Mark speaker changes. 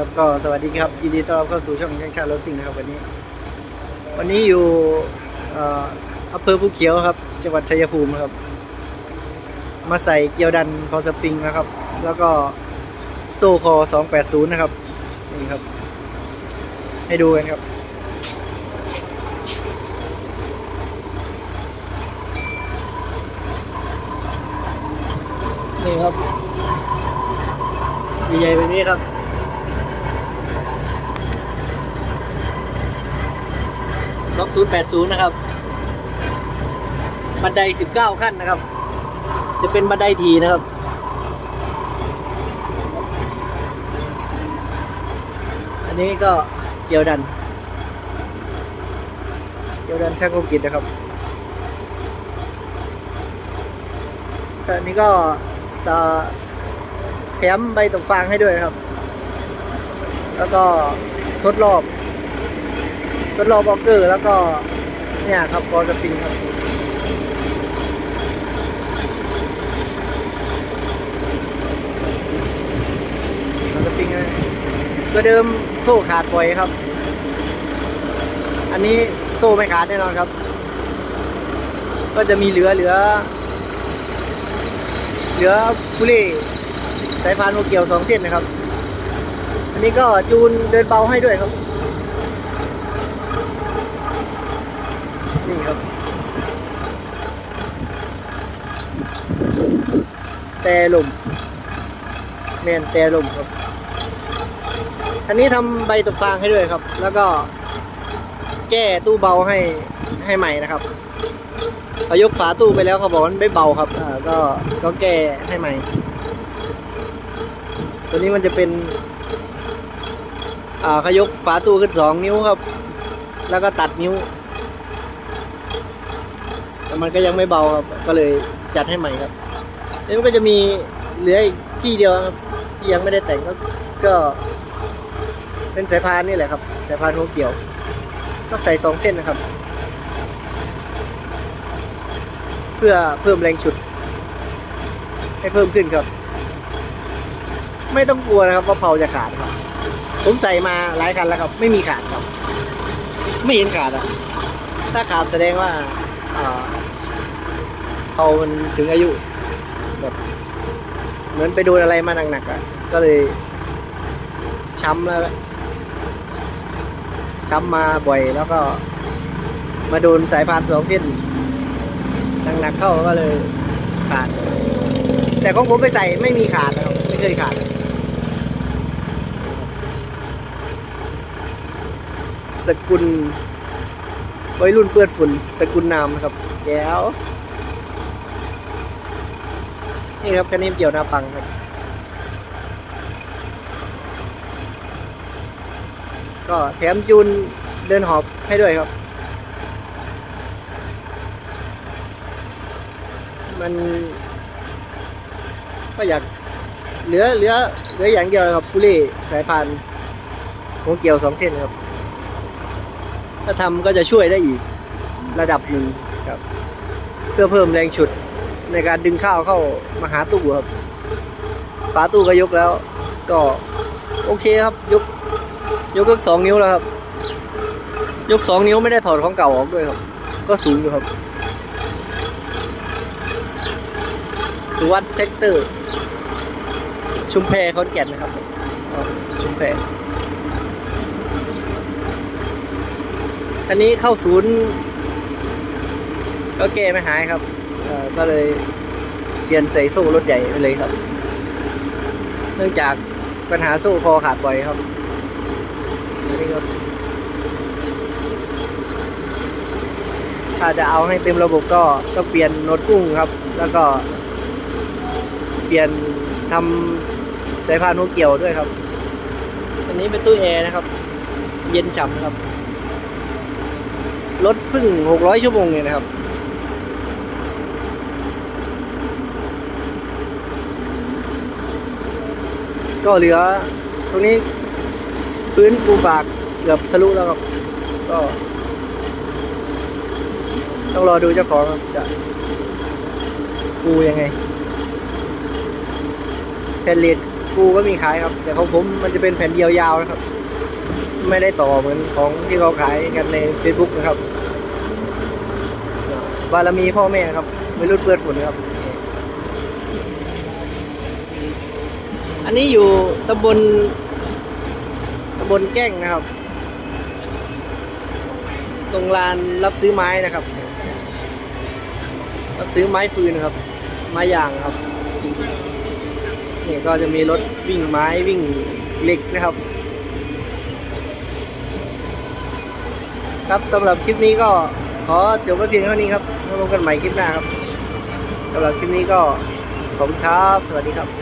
Speaker 1: ครับก็สวัสดีครับยินดีต้อนรับเข้าสู่ช่องช่างชาติรถสิ่งนะครับวันนี้ วันนี้อยู่เอ่ออำเภอภูเขียวครับ จังหวัดชัยภูมิครับ มาใส่เกียวดันคอสปริงนะครับ แล้วก็โซ่คอ280 นะครับนี่ครับ ให้ดูกันครับนี่ครับใหญ่ๆแบบนี้ครับ 2080 นะครับ บันได 19 ขั้นนะครับ จะเป็นบันไดทีนะครับอันนี้ก็เกี่ยวดัน เกี่ยวดันช่างโคกิจนะครับอันนี้ก็จะแถมใบตกฟางให้ด้วยครับ แล้วก็ทดรอบ ทดรอบออกเกอร์แล้วก็เนี่ยครับกอสปริงครับกอสปริงนะก็เดิมโซ่ขาดบ่อยครับ อันนี้โซ่ไม่ขาดแน่นอนครับ ก็จะมีเหลือเหลือ เหลือคุเล่สายพานโมเกียวสองเส้นนะครับ อันนี้ก็จูนเดินเบาให้ด้วยครับี่ครับ แต่ลมแมนแต่ลมครับอันนี้ทำใบตกฟางให้ด้วยครับ แล้วก็แก้ตู้เบาให้ให้ใหม่นะครับเขายกฝาตู้ไปแล้วเขาบอกว่ามันไม่เบาครับอ่าก็ก็แก้ให้ใหม่ ตัวนี้มันจะเป็นอ่าเขายกฝาตู้ขึ้นสองนิ้วครับ แล้วก็ตัดนิ้ว แต่มันก็ยังไม่เบาครับ ก็เลยจัดให้ใหม่ครับแล้วมันก็จะมีเหลืออีกที่เดียวครับ ที่ยังไม่ได้แต่งก็ก็เป็นสายพานนี่แหละครับ สายพานหัวเกี่ยว ก็ใส่สองเส้นนะครับ เพื่อเพิ่มแรงฉุด ให้เพิ่มขึ้นครับ ไม่ต้องกลัวนะครับว่าเพลาจะขาดครับ ผมใส่มาหลายคันแล้วครับ ไม่มีขาดครับ ไม่เห็นขาดอะ ถ้าขาดแสดงว่า เพลามันถึงอายุแบบเหมือนไปโดนอะไรมาหนักๆอะ ก็เลยช้ำแล้วช้ำมาบ่อยแล้วก็มาโดนสายพานสองเส้นหนักๆเข้าก็เลยขาด แต่ของผมไปใส่ไม่มีขาดนะครับไม่เคยขาดสกุล วัยรุ่นเปื้อนฝุ่นสกุลนามนะครับแก้วนี่ครับคันนี้เกี่ยวหน้าปังครับ ก็แถมจูนเดินหอบให้ด้วยครับ มันก็อยากเหลือเหลือเหลืออย่างเดียวครับปุเล่สายพานหัวเกี่ยวสองเส้นครับ ถ้าทำก็จะช่วยได้อีกระดับหนึ่งครับ เพื่อเพิ่มแรงฉุดในการดึงข้าวเข้ามาหาตู้ครับฝาตู้ก็ยกแล้ว ก็โอเคครับ ยก ยกก็สองนิ้วแล้วครับ ยกสองนิ้วไม่ได้ถอดของเก่าออกด้วยครับ ก็สูงอยู่ครับสุวัสด์แท็กเตอร์ ชุมแพขอนแก่นนะครับอ๋อชุมแพ อันนี้เข้าศูนย์ ก็แก้ไม่หายครับก็เลยเปลี่ยนใส่โซ่รถใหญ่ไปเลยครับ เนื่องจากปัญหาโซ่คอขาดบ่อยครับนี่ครับถ้าจะเอาให้เต็มระบบก็ต้องเปลี่ยนโน้ตกุ้งครับ แล้วก็ เปลี่ยนทำสายพานหัวเกี่ยวด้วยครับ อันนี้เป็นตู้แอร์นะครับ เย็นฉ่ำครับ รถเพึ่งหกร้อยชั่วโมงเนี่ยนะครับ ก็เหลือ ตรงนี้พื้นปูปากเกือบทะลุแล้วครับ ก็ ต้องรอดูเจ้าของครับจะปูยังไงแผ่นเลดปูก็มีขายครับ แต่ของผมมันจะเป็นแผ่นเดียวยาวนะครับ ไม่ได้ต่อเหมือนของที่เขาขายกันใน Facebook นะครับบารมีพ่อแม่ครับไม่รุดเปื้อนฝุ่นครับ อันนี้อยู่ตำบลตำบลแก้งนะครับ ตรงลานรับซื้อไม้นะครับ รับซื้อไม้ฟืนนะครับ ไม้ยางครับนี่ก็จะมีรถวิ่งไม้วิ่งเหล็กนะครับ ครับสำหรับคลิปนี้ก็ขอจบไว้เพียงเท่านี้ครับแล้วพบกันใหม่คลิปหน้าครับสำหรับคลิปนี้ก็ขอบคุณครับ สวัสดีครับ